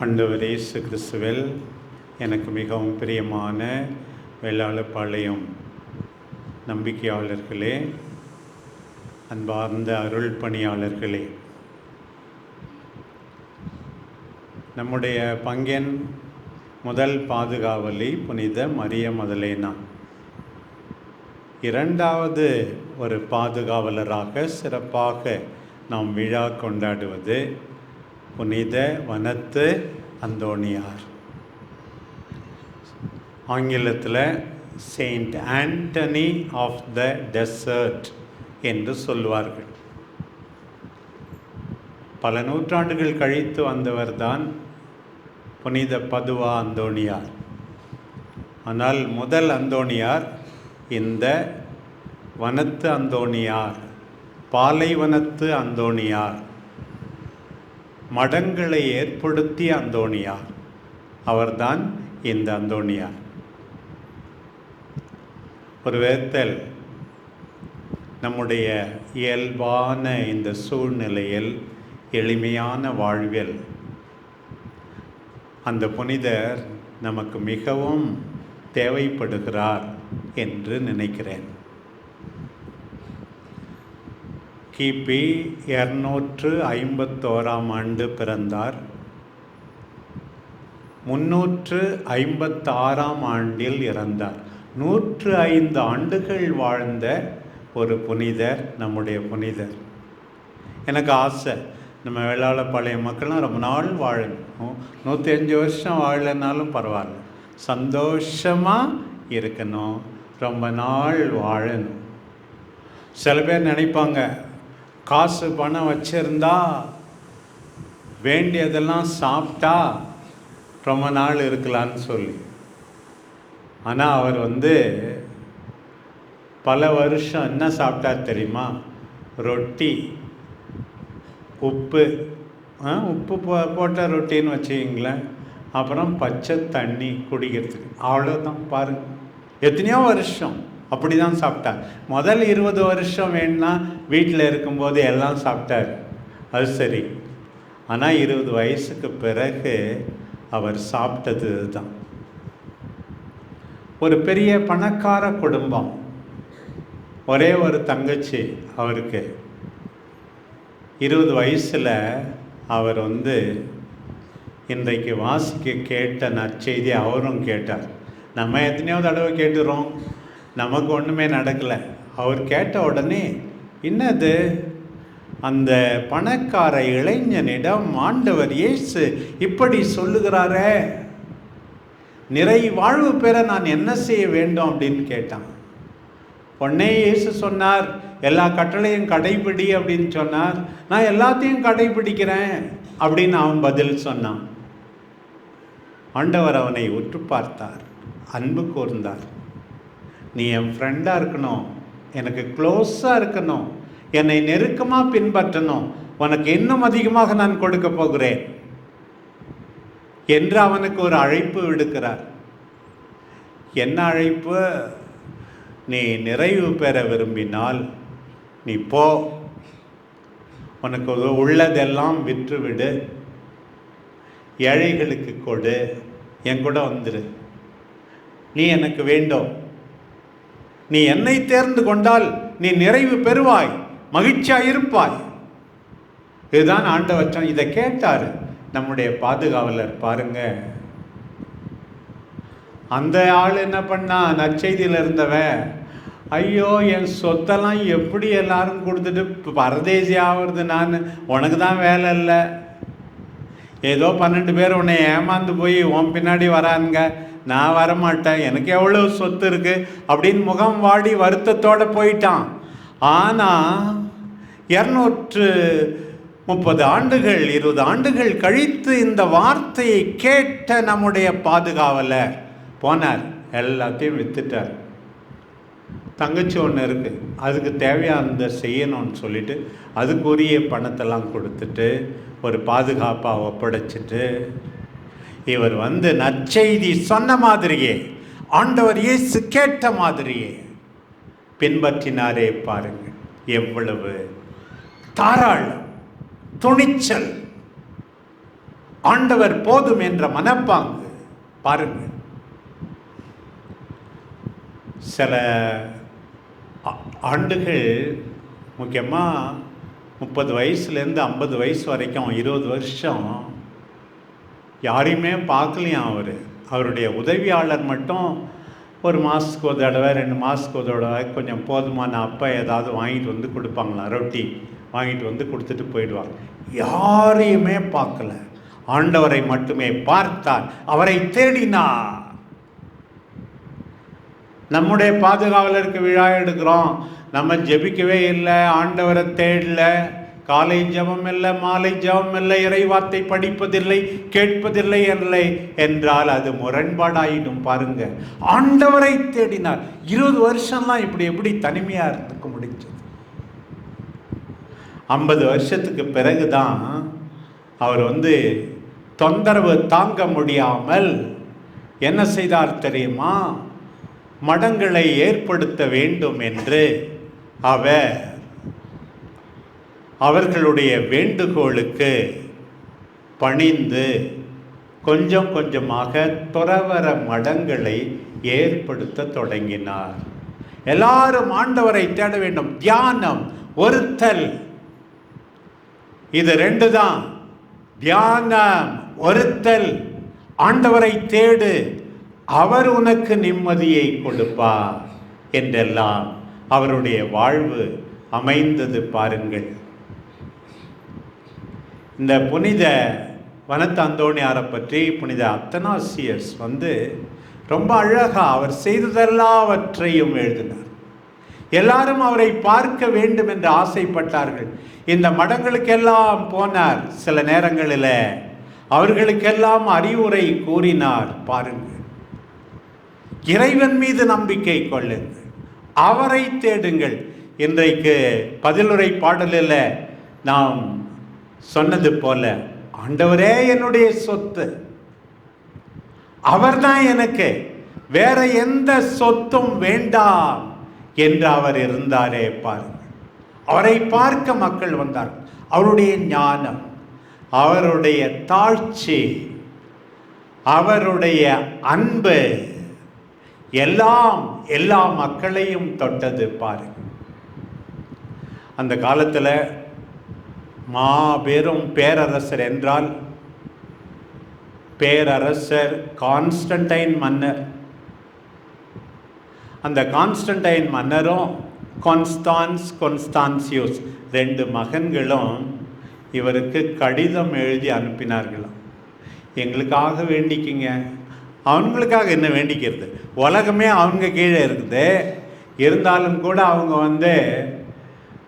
ஆண்டவர் இயேசு கிறிஸ்துவில் எனக்கு மிகவும் பிரியமான வெள்ளாளப்பாளையம் நம்பிக்கையாளர்களே அன்பார்ந்த அருள் பணியாளர்களே. நம்முடைய பங்கின் முதல் பாதுகாவலி புனித மரிய மதலேனா. இரண்டாவது ஒரு பாதுகாவலராக சிறப்பாக நாம் விழா கொண்டாடுவது புனித வனத்து அந்தோணியார். ஆங்கிலத்தில் Saint Antony of the Desert என்று சொல்வார்கள் பல நூற்றாண்டுகள் கழித்து வந்தவர்தான் புனித பதுவா அந்தோணியார். ஆனால் முதல் அந்தோணியார் இந்த வனத்து அந்தோணியார் பாலைவனத்து அந்தோணியார் மடங்களை ஏற்படுத்திய அந்தோணியார். அவர்தான் இந்த அந்தோணியார். ஒரு விதத்தில் நம்முடைய இயல்பான இந்த சூழ்நிலையில் எளிமையான வாழ்வில் அந்த புனிதர் நமக்கு மிகவும் தேவைப்படுகிறார் என்று நினைக்கிறேன். கிபி இரநூற்று ஐம்பத்தோராம் ஆண்டு பிறந்தார். முன்னூற்று ஐம்பத்தாறாம் ஆண்டில் இறந்தார். நூற்று ஐந்து ஆண்டுகள் வாழ்ந்த ஒரு புனிதர் நம்முடைய புனிதர். எனக்கு ஆசை நம்ம வெள்ளாளப்பாளைய மக்கள்லாம் ரொம்ப நாள் வாழணும். நூற்றி அஞ்சு வருஷம் வாழலைனாலும் பரவாயில்ல. சந்தோஷமாக இருக்கணும். ரொம்ப நாள் வாழணும். சில பேர் நினைப்பாங்க காசு பணம் வச்சிருந்தா வேண்டியதெல்லாம் சாப்பிட்டா ரொம்ப நாள் இருக்கலான்னு சொல்லி. ஆனால் அவர் வந்து பல வருஷம் என்ன சாப்பிட்டார் தெரியுமா? ரொட்டி உப்பு. ஆ, உப்பு போ போட்ட ரொட்டின்னு வச்சுக்கிங்களேன். அப்புறம் பச்சை தண்ணி குடிக்கிறதுக்கு. அவ்வளோதான் பாருங்கள் எத்தனையோ வருஷம். அப்படி தான் சாப்பிட்டார். முதல் இருபது வருஷம் வேணும்னா வீட்டில் இருக்கும்போது எல்லாம் சாப்பிட்டார். அது சரி. ஆனால் இருபது வயசுக்கு பிறகு அவர் சாப்பிட்டது தான் ஒரு பெரிய பணக்கார குடும்பம். ஒரே ஒரு தங்கச்சி அவருக்கு. இருபது வயசில் அவர் வந்து இன்றைக்கு வாசிக்க கேட்ட நற்செய்தி அவரும் கேட்டார். நம்ம எத்தனையோ தடவை கேட்டுறோம். நமக்கு ஒன்றுமே நடக்கலை. அவர் கேட்ட உடனே என்னது? அந்த பணக்கார இளைஞனிடம் ஆண்டவர் இயேசு இப்படி சொல்லுகிறாரே? நிறை வாழ்வு பெற நான் என்ன செய்ய வேண்டும்? அப்படின்னு கேட்டான். உடனே இயேசு சொன்னார் எல்லா கட்டளையும் கடைபிடி அப்படின்னு சொன்னார். நான் எல்லாத்தையும் கடைபிடிக்கிறேன் அப்படின்னு அவன் பதில் சொன்னான். ஆண்டவர் அவனை உற்று பார்த்தார் அன்பு கூர்ந்தார். நீ என் ஃப்ரெண்டாக இருக்கணும். எனக்கு க்ளோஸாக இருக்கணும். என்னை நெருக்கமாக பின்பற்றணும். உனக்கு இன்னும் அதிகமாக நான் கொடுக்க போகிறேன். என்று அவனுக்கு ஒரு அழைப்பு விடுக்கிறார். என்ன அழைப்பு? நீ நிறைவு பெற விரும்பினால் நீ போ. உனக்கு உள்ளதெல்லாம் விற்றுவிடு. ஏழைகளுக்கு கொடு. என் கூட வந்துடு நீ எனக்கு வேண்டும். நீ என்னை தேர்ந்து கொண்டால் நீ நிறைவு பெறுவாய் மகிழ்ச்சியாக இருப்பாய். இதுதான் ஆண்டவற்றம் இதை கேட்டார் நம்முடைய பாதுகாவலர். பாருங்க. அந்த ஆள் என்ன பண்ணா நற்செய்தியில் இருந்தவன் ஐயோ என் சொத்தெல்லாம் எப்படி எல்லாரும் கொடுத்துட்டு பரதேசி ஆகிறது நான்? உனக்கு தான் வேலை இல்லை. ஏதோ பன்னெண்டு பேர் உன்னை ஏமாந்து போய் உன் பின்னாடி வரானுங்க. நான் வரமாட்டேன் எனக்கு எவ்வளோ சொத்து இருக்கு? அப்படின்னு முகம் வாடி வருத்தத்தோடு போயிட்டான். ஆனால் இரநூற்று முப்பது ஆண்டுகள் இருபது ஆண்டுகள் கழித்து இந்த வார்த்தையை கேட்ட நம்முடைய பாதுகாவலர் போனார். எல்லாத்தையும் வித்துட்டார். தங்கச்சி ஒன்று இருக்குது அதுக்கு தேவையானதை செய்யணும்னு சொல்லிட்டு அதுக்குரிய பணத்தெல்லாம் கொடுத்துட்டு ஒரு பாதுகாப்பாக ஒப்படைச்சிட்டு இவர் வந்து நற்செய்தி சொன்ன மாதிரியே ஆண்டவர் இயேசு கேட்ட மாதிரியே பின்பற்றினாரே பாருங்கள். எவ்வளவு தாராளம் துணிச்சல் ஆண்டவர் போதும் என்ற மனப்பாங்கு. பாருங்கள். சில ஆண்டுகள் முக்கியமாக முப்பது வயசுலேருந்து ஐம்பது வயசு வரைக்கும் இருபது வருஷம் யாரையுமே பார்க்கலையாம் அவர்? அவருடைய உதவியாளர் மட்டும் ஒரு மாதத்துக்கு ஒரு தடவை ரெண்டு மாதத்துக்கு ஒரு தடவை கொஞ்சம் போதுமான அப்போ ஏதாவது வாங்கிட்டு வந்து கொடுப்பாங்களாம் ரொட்டி வாங்கிட்டு வந்து கொடுத்துட்டு போயிடுவாங்க. யாரையுமே பார்க்கல. ஆண்டவரை மட்டுமே பார்த்தார். அவரை தேடினார். நம்முடைய பாதுகாவலருக்கு விழா எடுக்கிறோம். நம்ம ஜெபிக்கவே இல்லை. ஆண்டவரை தேடல. காலை ஜெபம் இல்லை மாலை ஜபம் இல்லை இறைவார்த்தை படிப்பதில்லை கேட்பதில்லை இல்லை என்றால் அது முரண்பாடாயிடும் பாருங்க. ஆண்டவரை தேடினார் இருபது வருஷம்லாம் இப்படி எப்படி தனிமையாக இருந்துக்க முடிஞ்சது? ஐம்பது வருஷத்துக்கு பிறகுதான் அவர் வந்து தொந்தரவு தாங்க முடியாமல் என்ன செய்தார் தெரியுமா? மடங்களை ஏற்படுத்த வேண்டும் என்று அவர் அவர்களுடைய வேண்டுகோளுக்கு பணிந்து கொஞ்சம் கொஞ்சமாக துறவர மடங்களை ஏற்படுத்த தொடங்கினார். எல்லாரும் ஆண்டவரை தேட வேண்டும். தியானம் ஒருத்தல். இது ரெண்டு தான் தியானம் ஒருத்தல். ஆண்டவரை தேடு. அவர் உனக்கு நிம்மதியை கொடுப்பார் என்றெல்லாம் அவருடைய வாழ்வு அமைந்தது பாருங்கள். இந்த புனித வனத்தந்தோணியாரை பற்றி புனித அத்தனாசியஸ் வந்து ரொம்ப அழகாக அவர் செய்ததெல்லாவற்றையும் எழுதினார். எல்லாரும் அவரை பார்க்க வேண்டும் என்று ஆசைப்பட்டார்கள். இந்த மடங்களுக்கெல்லாம் போனார். சில நேரங்களில் அவர்களுக்கெல்லாம் அறிவுரை கூறினார் பாருங்கள். இறைவன் மீது நம்பிக்கை கொள்ளுங்கள். அவரை தேடுங்கள். இன்றைக்கு பதிலுரை பாடலில் நாம் சொன்னது போல ஆண்டவரே என்னுடைய சொத்து. அவர்தான் எனக்கு வேற எந்த சொத்தும் வேண்டாம் என்று அவர் இருந்தாரே பாருங்கள். அவரை பார்க்க மக்கள் வந்தார். அவருடைய ஞானம் அவருடைய தாழ்ச்சி அவருடைய அன்பு எல்லாம் எல்லா மக்களையும் தொட்டது பாருங்க அந்த காலத்தில் மாபெரும் பேரரசர் என்றால் பேரரசர் கான்ஸ்டன்டைன் மன்னர். அந்த கான்ஸ்டன்டைன் மன்னரும் கான்ஸ்டான்ஸ் கொன்ஸ்டான்சியோஸ் ரெண்டு மகன்களும் இவருக்கு கடிதம் எழுதி அனுப்பினார்களாம் எங்களுக்காக வேண்டிக்கிங்க. அவங்களுக்காக என்ன வேண்டிக்கிறது? உலகமே அவங்க கீழே இருக்குது. இருந்தாலும் கூட அவங்க வந்து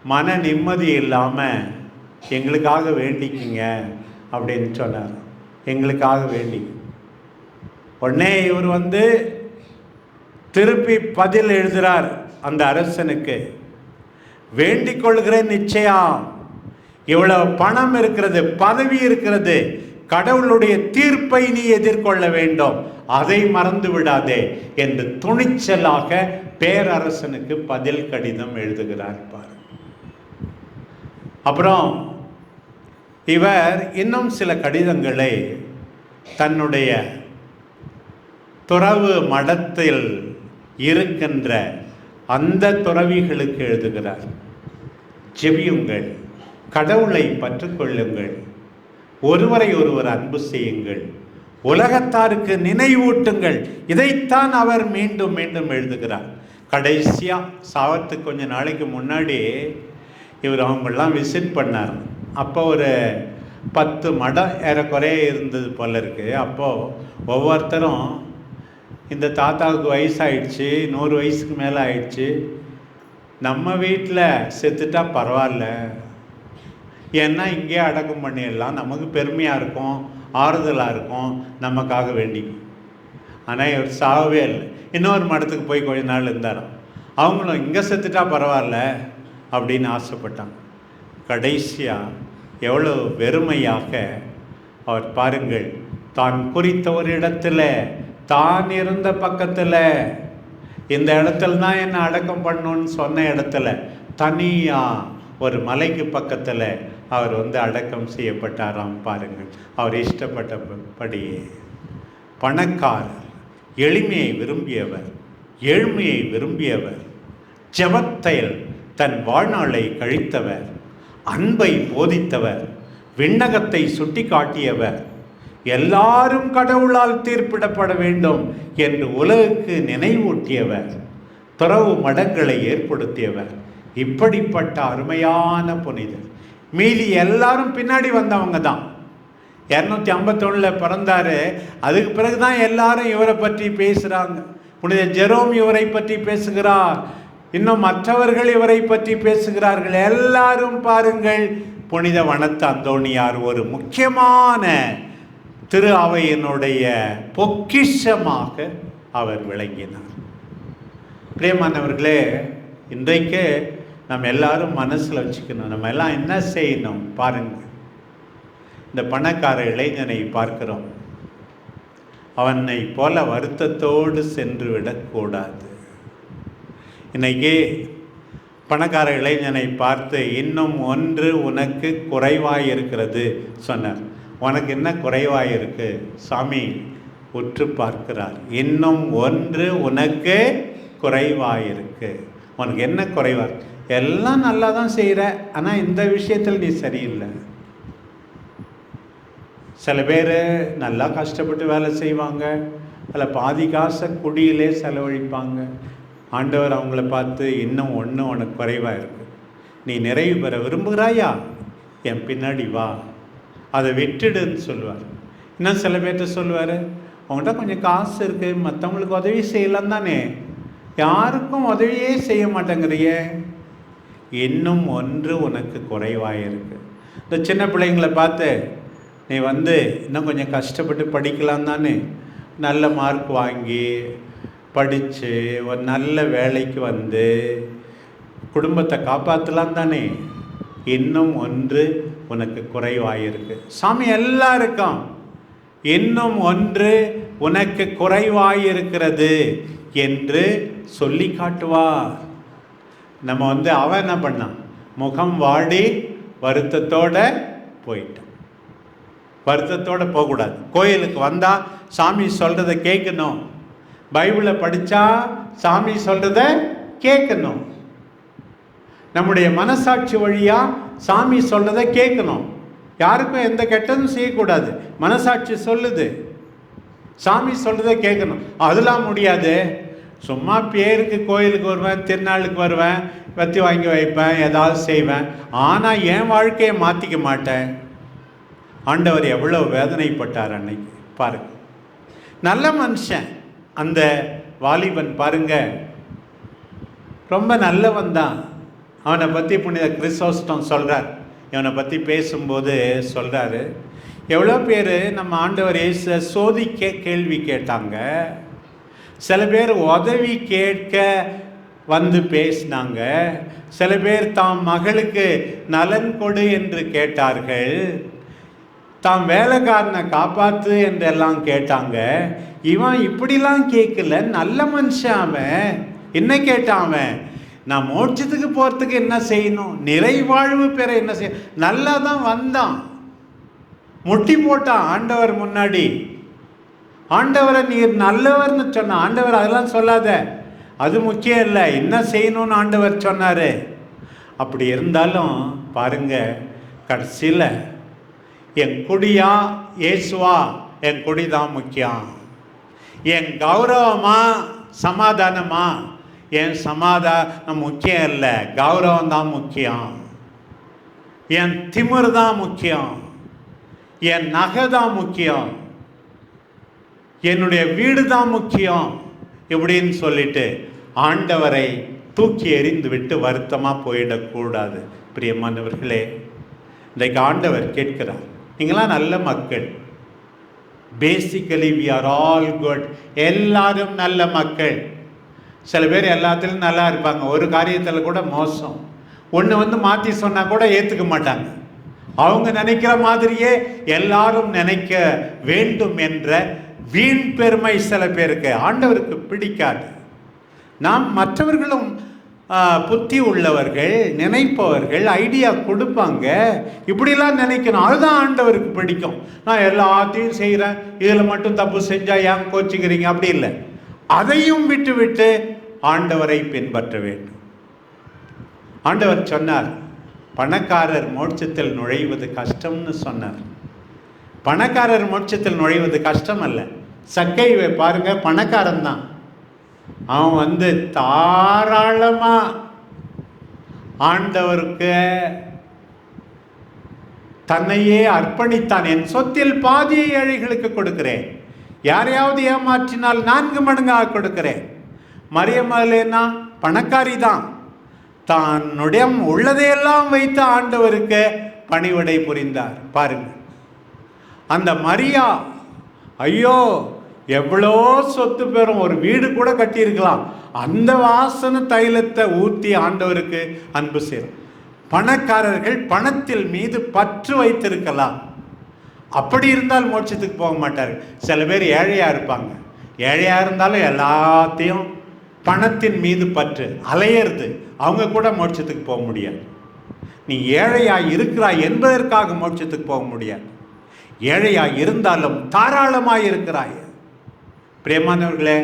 மன நிம்மதி இல்லாமல் எங்களுக்காக வேண்டிக்கிங்க அப்படின்னு சொன்னார். எங்களுக்காக வேண்டி. உடனே இவர் வந்து திருப்பி பதில் எழுதுகிறார் அந்த அரசனுக்கு. வேண்டிக் கொள்கிறேன் நிச்சயம். இவ்வளவு பணம் இருக்கிறது பதவி இருக்கிறது கடவுளுடைய தீர்ப்பை நீ எதிர்கொள்ள வேண்டும். அதை மறந்து விடாதே என்று துணிச்சலாக பேரரசனுக்கு பதில் கடிதம் எழுதுகிறார் பாரு அப்புறம் இவர் இன்னும் சில கடிதங்களை தன்னுடைய துறவு மடத்தில் இருக்கின்ற அந்த துறவிகளுக்கு எழுதுகிறார். ஜெபியுங்கள் கடவுளை பற்றுக்கொள்ளுங்கள் ஒருவரை ஒருவர் அன்பு செய்யுங்கள் உலகத்தாருக்கு நினைவூட்டுங்கள். இதைத்தான் அவர் மீண்டும் மீண்டும் எழுதுகிறார். கடைசியாக சாவத்துக்கு கொஞ்ச நாளைக்கு முன்னாடி இவர் அவங்களெலாம் விசிட் பண்ணார். அப்போ ஒரு பத்து மடம் ஏறக்குறைய இருந்தது போல இருக்குது அப்போது ஒவ்வொருத்தரும் இந்த தாத்தாவுக்கு வயசாயிடுச்சு நூறு வயசுக்கு மேலே ஆயிடுச்சு. நம்ம வீட்டில் செத்துட்டா பரவாயில்ல. ஏன்னா இங்கேயே அடக்கம் பண்ணிடலாம். நமக்கு பெருமையாக இருக்கும் ஆறுதலாக இருக்கும் நமக்காக வேண்டி. ஆனால் இவர் சாகவே இல்லை. இன்னொரு மடத்துக்கு போய் கொஞ்ச நாள் இருந்தாராம். அவங்களும் இங்கே செத்துட்டா பரவாயில்ல. அப்படின்னு ஆசைப்பட்டாங்க. கடைசியாக எவ்வளோ வெறுமையாக அவர் பாருங்கள் தான் குறித்த ஒரு இடத்துல தான் இருந்த பக்கத்தில் இந்த இடத்துல தான் என்னை அடக்கம் பண்ணணுன்னு சொன்ன இடத்துல தனியாக ஒரு மலைக்கு பக்கத்தில் அவர் வந்து அடக்கம் செய்யப்பட்டாராம் பாருங்கள். அவர் இஷ்டப்பட்டபடியே பணக்காரர் எளிமையை விரும்பியவர் ஏழ்மையை விரும்பியவர் ஜெபத்தில் தன் வாழ்நாளை கழித்தவர் அன்பை போதித்தவர் விண்ணகத்தை சுட்டி காட்டியவர் எல்லாரும் கடவுளால் தீர்ப்பிடப்பட வேண்டும் என்று உலகுக்கு நினைவூட்டியவர் துறவு மடங்களை ஏற்படுத்தியவர். இப்படிப்பட்ட அருமையான புனிதர். மீதி எல்லாரும் பின்னாடி வந்தவங்க தான். இரநூத்தி ஐம்பத்தொன்னில் பிறந்தாரு. அதுக்கு பிறகு தான் எல்லாரும் இவரை பற்றி பேசுகிறாங்க புனித ஜெரோம் இவரை பற்றி பேசுகிறார். இன்னும் மற்றவர்கள் இவரை பற்றி பேசுகிறார்கள். எல்லாரும் பாருங்கள் புனித வனத்து அந்தோணியார் ஒரு முக்கியமான திரு அவையினுடைய பொக்கிஷமாக அவர் விளங்கினார். பிரியமானவர்களே இன்றைக்கு நம்ம எல்லாரும் மனசில் வச்சுக்கணும். நம்ம எல்லாம் என்ன செய்யணும் பாருங்கள். இந்த பணக்கார இளைஞனை பார்க்கிறோம். அவனை போல வருத்தத்தோடு சென்று விடக்கூடாது. இன்றைக்கி பணக்கார இளைஞனை பார்த்து இன்னும் ஒன்று உனக்கு குறைவாக இருக்கிறது சொன்னார். உனக்கு என்ன குறைவாக இருக்கு சாமி உற்று பார்க்கிறார். இன்னும் ஒன்று உனக்கு குறைவாக இருக்கு உனக்கு என்ன குறைவா? எல்லாம் நல்லா தான் செய்கிற ஆனால் இந்த விஷயத்தில் நீ சரியில்லை. சில பேர் நல்லா கஷ்டப்பட்டு வேலை செய்வாங்க அதில் பாதி காசை குடியிலே செலவழிப்பாங்க. ஆண்டவர் அவங்கள பார்த்து இன்னும் ஒன்று உனக்கு குறைவாக இருக்கு. நீ நிறைவு பெற விரும்புகிறாயா? என் பின்னாடி வா. அதை விட்டுடுன்னு சொல்லுவார். இன்னும் சில பேர்கிட்ட சொல்லுவார் உங்கள்கிட்ட கொஞ்சம் காசு இருக்குது மற்றவங்களுக்கு உதவி செய்யலாம் தானே. யாருக்கும் உதவியே செய்ய மாட்டேங்கிறிய. இன்னும் ஒன்று உனக்கு குறைவாக இருக்கு. இந்த சின்ன பிள்ளைங்களை பார்த்து நீ வந்து இன்னும் கொஞ்சம் கஷ்டப்பட்டு படிக்கலாம் தானே. நல்ல மார்க் வாங்கி படித்து ஒரு நல்ல வேலைக்கு வந்து குடும்பத்தை காப்பாற்றலாம் தானே? இன்னும் ஒன்று உனக்கு குறைவாயிருக்கு. சாமி எல்லாம் இருக்கும் இன்னும் ஒன்று உனக்கு குறைவாயிருக்கிறது என்று சொல்லி காட்டுவார். நம்ம வந்து அவன் என்ன பண்ணான்? முகம் வாடி வருத்தத்தோட போயிட்டான். வருத்தத்தோடு போகக்கூடாது. கோயிலுக்கு வந்தால் சாமி சொல்கிறத கேட்கணும். பைபிளை படித்தா சாமி சொல்கிறத கேட்கணும். நம்முடைய மனசாட்சி வழியாக சாமி சொல்கிறத கேட்கணும். யாருக்கும் எந்த கெட்டதும் செய்யக்கூடாது. மனசாட்சி சொல்லுது. சாமி சொல்கிறத கேட்கணும். அதெல்லாம் முடியாது. சும்மா பேருக்கு கோயிலுக்கு வருவேன் திருநாளுக்கு வருவேன் வத்தி வாங்கி வைப்பேன் ஏதாவது செய்வேன். ஆனால் என் வாழ்க்கையை மாற்றிக்க மாட்டேன். ஆண்டவர் எவ்வளோ வேதனைப்பட்டார் அன்னைக்கு. பாருங்க. நல்ல மனுஷன். அந்த வாலிபன் பாருங்க. ரொம்ப நல்லவன் தான். அவனை பற்றி புனித கிறிஸ்தோஸ்டம் சொல்கிறார் இவனை பற்றி பேசும்போது சொல்கிறாரு எவ்வளோ பேர் நம்ம ஆண்டவர் இயேசு சோதிக்க கேள்வி கேட்டாங்க. சில பேர் உதவி கேட்க வந்து பேசினாங்க. சில பேர் தாம் மகளுக்கு நலன் கொடு என்று கேட்டார்கள். தான் வேலைக்காரனை காப்பாற்று என்றெல்லாம் கேட்டாங்க. இவன் இப்படிலாம் கேட்கல. நல்ல மனுஷன் அவன். என்ன கேட்டான் அவன்? நான் மோட்சத்துக்கு போகிறதுக்கு என்ன செய்யணும்? நிறைவாழ்வு பெற என்ன செய்ய நல்லா தான் வந்தான். முட்டி போட்டான் ஆண்டவர் முன்னாடி. ஆண்டவரை நீர் நல்லவர்னு சொன்ன ஆண்டவர் அதெல்லாம் சொல்லாத. அது முக்கியம் இல்லை. என்ன செய்யணும்னு ஆண்டவர் சொன்னார். அப்படி இருந்தாலும் பாருங்கள் கடைசியில் என் குடியா இயேசுவா என் குடி தான் முக்கியம் என் கௌரவமா சமாதானமா? என் சமாதானம் முக்கியம் இல்லை கௌரவம் தான் முக்கியம். என் திமிர் தான் முக்கியம். என் நகை தான் முக்கியம். என்னுடைய வீடு தான் முக்கியம் இப்படின்னு சொல்லிட்டு ஆண்டவரை தூக்கி எறிந்து விட்டு வருத்தமாக போயிடக்கூடாது. பிரியமானவர்களே இன்றைக்கு ஆண்டவர் கேட்கிறார் நீங்களாம் நல்ல மக்கள். Basically we are all good எல்லாரும் நல்ல மக்கள். சில பேர் எல்லாத்துலேயும் நல்லா இருப்பாங்க. ஒரு காரியத்தில் கூட மோசம். ஒன்று வந்து மாற்றி சொன்னால் கூட ஏற்றுக்க மாட்டாங்க. அவங்க நினைக்கிற மாதிரியே எல்லாரும் நினைக்க வேண்டும் என்ற வீண் பெருமை சில பேருக்கு. ஆண்டவருக்கு பிடிக்காது. நாம் மற்றவர்களும் புத்தி உள்ளவர்கள் நினைப்பவர்கள் ஐடியா கொடுப்பாங்க. இப்படிலாம் நினைக்கணும். அதுதான் ஆண்டவருக்கு பிடிக்கும். நான் எல்லாத்தையும் செய்கிறேன் இதில் மட்டும் தப்பு செஞ்சால் ஏன் கோச்சிக்கிறீங்க? அப்படி இல்லை. அதையும் விட்டு விட்டு ஆண்டவரை பின்பற்ற வேண்டும். ஆண்டவர் சொன்னார் பணக்காரர் மோட்சத்தில் நுழைவது கஷ்டம்னு சொன்னார். பணக்காரர் மோட்சத்தில் நுழைவது கஷ்டம் அல்ல சக்கை பாருங்க பணக்காரன் தான் அவன் வந்து தாராளமாக ஆண்டவருக்கு தன்னையே அர்ப்பணித்தான். என் சொத்தில் பாதியை ஏழைகளுக்கு கொடுக்கிறேன். யாரையாவது ஏமாற்றினால் நான்கு மடங்காக கொடுக்கிறேன். மரியமலேனா பணக்காரி தான் தன்னுடைய உள்ளதையெல்லாம் வைத்து ஆண்டவருக்கு பணிவிடை புரிந்தார். பாருங்கள். அந்த மரியா ஐயோ எவ்வளோ சொத்து பெறும் ஒரு வீடு கூட கட்டியிருக்கலாம். அந்த வாசன தைலத்தை ஊற்றி ஆண்டவருக்கு அன்பு சேரும் பணக்காரர்கள் பணத்தில் மீது பற்று வைத்திருக்கலாம். அப்படி இருந்தால் மோட்சத்துக்கு போக மாட்டார்கள். சில பேர் ஏழையாக இருப்பாங்க. ஏழையாக இருந்தாலும் எல்லாத்தையும் பணத்தின் மீது பற்று அலையிறது. அவங்க கூட மோட்சத்துக்கு போக முடியாது. நீ ஏழையாக இருக்கிறாய் என்பதற்காக மோட்சத்துக்கு போக முடியாது. ஏழையாக இருந்தாலும் தாராளமாக இருக்கிறாய். பிரியமானவர்களே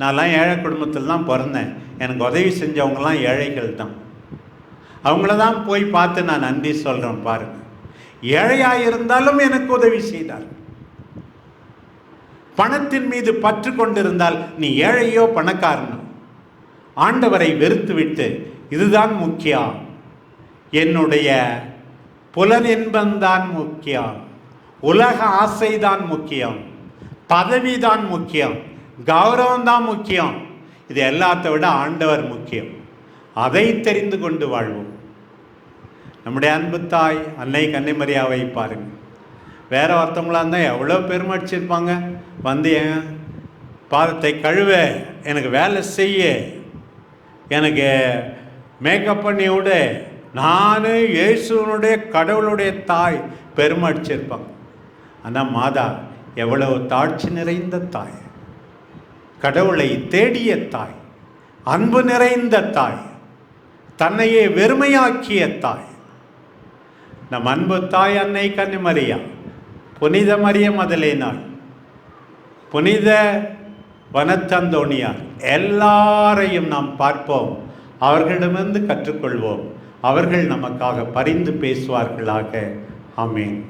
நான்லாம் ஏழை குடும்பத்தில் தான் பிறந்தேன். எனக்கு உதவி செஞ்சவங்கலாம் ஏழைகள் தான். அவங்கள தான் போய் பார்த்து நான் நன்றி சொல்கிறேன் பாருங்கள் ஏழையாக இருந்தாலும் எனக்கு உதவி செய்தார். பணத்தின் மீது பற்று கொண்டிருந்தால் நீ ஏழையோ பணக்காரனோ. ஆண்டவரை வெறுத்துவிட்டு இதுதான் முக்கியம் என்னுடைய புலனின்பம்தான் முக்கியம் உலக ஆசைதான் முக்கியம். பதவிதான் முக்கியம் கௌரவம் தான் முக்கியம். இது எல்லாத்தை விட ஆண்டவர் முக்கியம். அதை தெரிந்து கொண்டு வாழ்வோம். நம்முடைய அன்பு தாய் அன்னை கன்னிமரியாவை பாருங்க. வேற ஒருத்தவங்களா இருந்தால் எவ்வளோ பெருமடிச்சிருப்பாங்க. வந்து என் பாதத்தை கழுவ எனக்கு வேலை செய்ய எனக்கு மேக்கப் பண்ணி விடு. நான் இயேசுவனுடைய கடவுளுடைய தாய் பெருமடிச்சிருப்பாங்க. ஆனால் மாதா. எவ்வளவு தாழ்ச்சி நிறைந்த தாய் கடவுளை தேடிய தாய் அன்பு நிறைந்த தாய் தன்னையே வெறுமையாக்கிய தாய். நம் அன்பு தாய் அன்னை கன்னிமரியா புனித மரிய மதலேனாள் புனித வனச்சந்தோணியார் எல்லாரையும் நாம் பார்ப்போம் அவர்களிடமிருந்து கற்றுக்கொள்வோம் அவர்கள் நமக்காக பரிந்து பேசுவார்களாக. ஆமேன்.